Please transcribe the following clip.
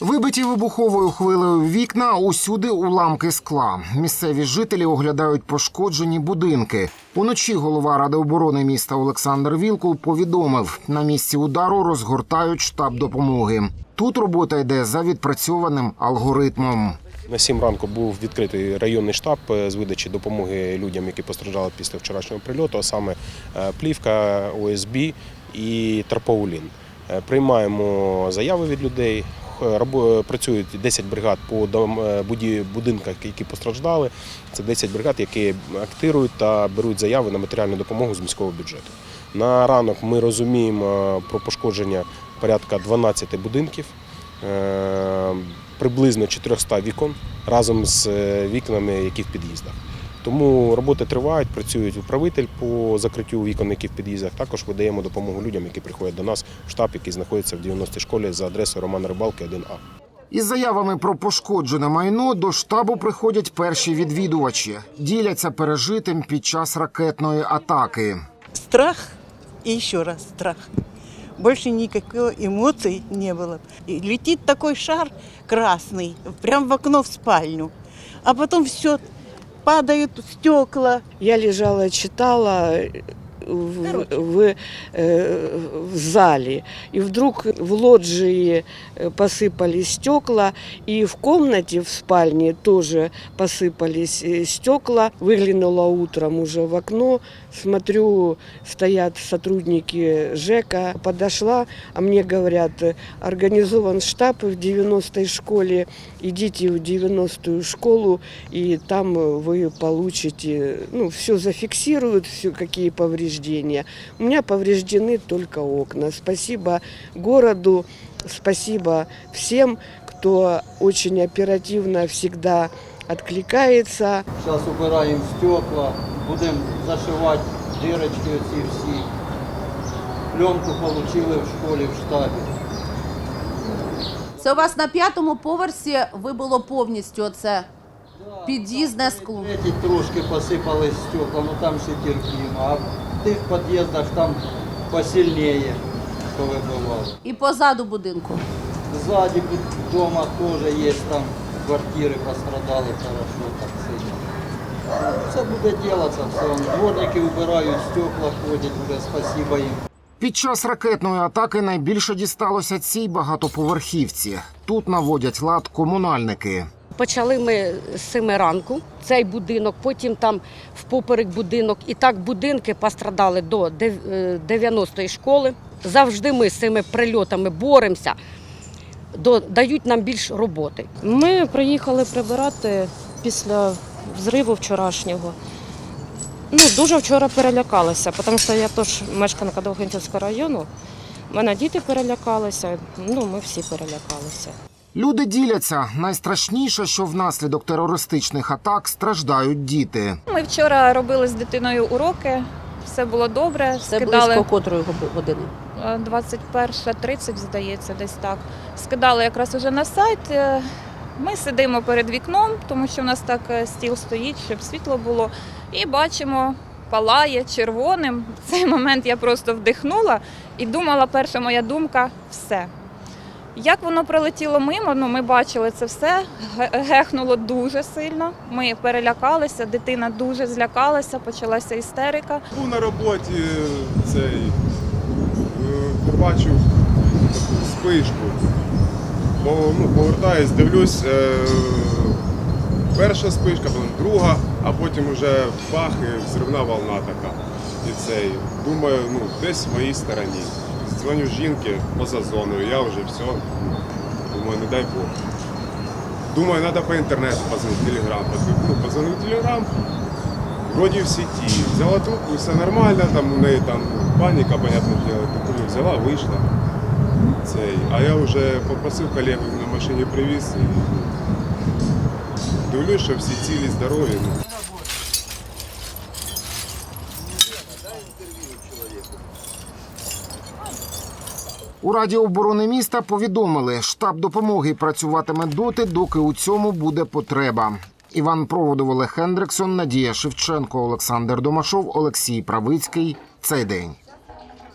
Вибиті вибуховою хвилею вікна усюди уламки скла. Місцеві жителі оглядають пошкоджені будинки. Уночі голова ради оборони міста Олександр Вілкул повідомив, на місці удару розгортають штаб допомоги. Тут робота йде за відпрацьованим алгоритмом. На 7 ранку був відкритий районний штаб е, з видачі допомоги людям, які постраждали після вчорашнього прильоту, а саме е, плівка, ОСБ і тарпаулін. Е, Приймаємо заяви від людей. Рабо- Працюють 10 бригад по е, будинках, які постраждали. Це 10 бригад, які актирують та беруть заяви на матеріальну допомогу з міського бюджету. На ранок ми розуміємо про пошкодження порядка 12 будинків. Е, приблизно 400 вікон разом з е, вікнами, які в під'їздах. Тому роботи тривають, працюють управитель по закриттю вікон, які в під'їздах. Також видаємо допомогу людям, які приходять до нас в штаб, який знаходиться в 90-й школі за адресою Романа Рибалки 1А. Із заявами про пошкоджене майно до штабу приходять перші відвідувачі, діляться пережитим під час ракетної атаки. страх и еще раз страх. Больше никакой эмоций не было. И летит такой шар красный, прям в окно в спальню. А потом все, падают стекла. Я лежала, читала в, в, э, в зале, и вдруг в лоджии э, посыпались стекла, и в комнате в спальне тоже посыпались э, стекла. Выглянула утром уже в окно, смотрю, стоят сотрудники ЖЭКа, подошла, а мне говорят, организован штаб в 90-й школе, идите в 90-ю школу, и там вы получите, ну, все зафиксируют, все какие повреждения. У меня повреждены только окна. Спасибо городу, спасибо всем, кто очень оперативно всегда откликается. Зараз убираємо стекла, будемо зашивати дирочки оці всі. Пленку отримали в школі, в штабі. Це у вас на п'ятому поверсі вибило повністю оце під'їзне скло. Трошки посипались стекла, ну там ще терпимо. Тих під'їздах там посильніше повибивало. І позаду будинку. Ззаді вдома теж є там квартири пострадали хорошо, так сильно. Все буде робитися, все. Дворники вбирають, стекла ходять, вже спасибо їм. Під час ракетної атаки найбільше дісталося цій багатоповерхівці. Тут наводять лад комунальники. Почали ми з 7 ранку цей будинок, потім там впоперек будинок. І так будинки пострадали до е, 90-ї школи. Завжди ми з цими прильотами боремося, дають нам більш роботи. Ми приїхали прибирати після взриву вчорашнього. Ну, дуже вчора перелякалися, тому що я теж мешканка Довгинцівського району. У мене діти перелякалися, ну ми всі перелякалися. Люди діляться. Найстрашніше, що внаслідок терористичних атак страждають діти. Ми вчора робили з дитиною уроки, все було добре. Це скидали близько котрої години. е, 21.30, здається, десь так. Скидали якраз уже на сайт. Е, Ми сидимо перед вікном, тому що в нас так е, стіл стоїть, щоб світло було. І бачимо, палає червоним. В цей момент я просто вдихнула і думала, перша моя думка все. Як воно прилетіло мимо, ну ми бачили це все. Гехнуло дуже сильно. Ми перелякалися, дитина дуже злякалася, почалася істерика. Був на роботі цей, е, побачив таку спишку. Бо, ну, повертаюсь, дивлюсь, е, перша спишка, потім друга, а потім вже бах і взривна волна така. І цей. Думаю, ну, десь в моїй стороні. Дзвоню жінки поза зоною, я вже все. Думаю, не дай Бог. Думаю, треба по інтернету позвонити, телеграм. Ну, позвонив телеграм, Вроді в сеті. Взяла трубку, все нормально, там у неї там паніка, понятне діло, взяла, вийшла. Цей. А я вже попросив колегу на машині привіз і дивлюсь, що всі цілі, здорові. У Раді оборони міста повідомили, штаб допомоги працюватиме доти, доки у цьому буде потреба. Іван Проводов, Олег Хендриксон, Надія Шевченко, Олександр Домашов, Олексій Правицький. Цей день.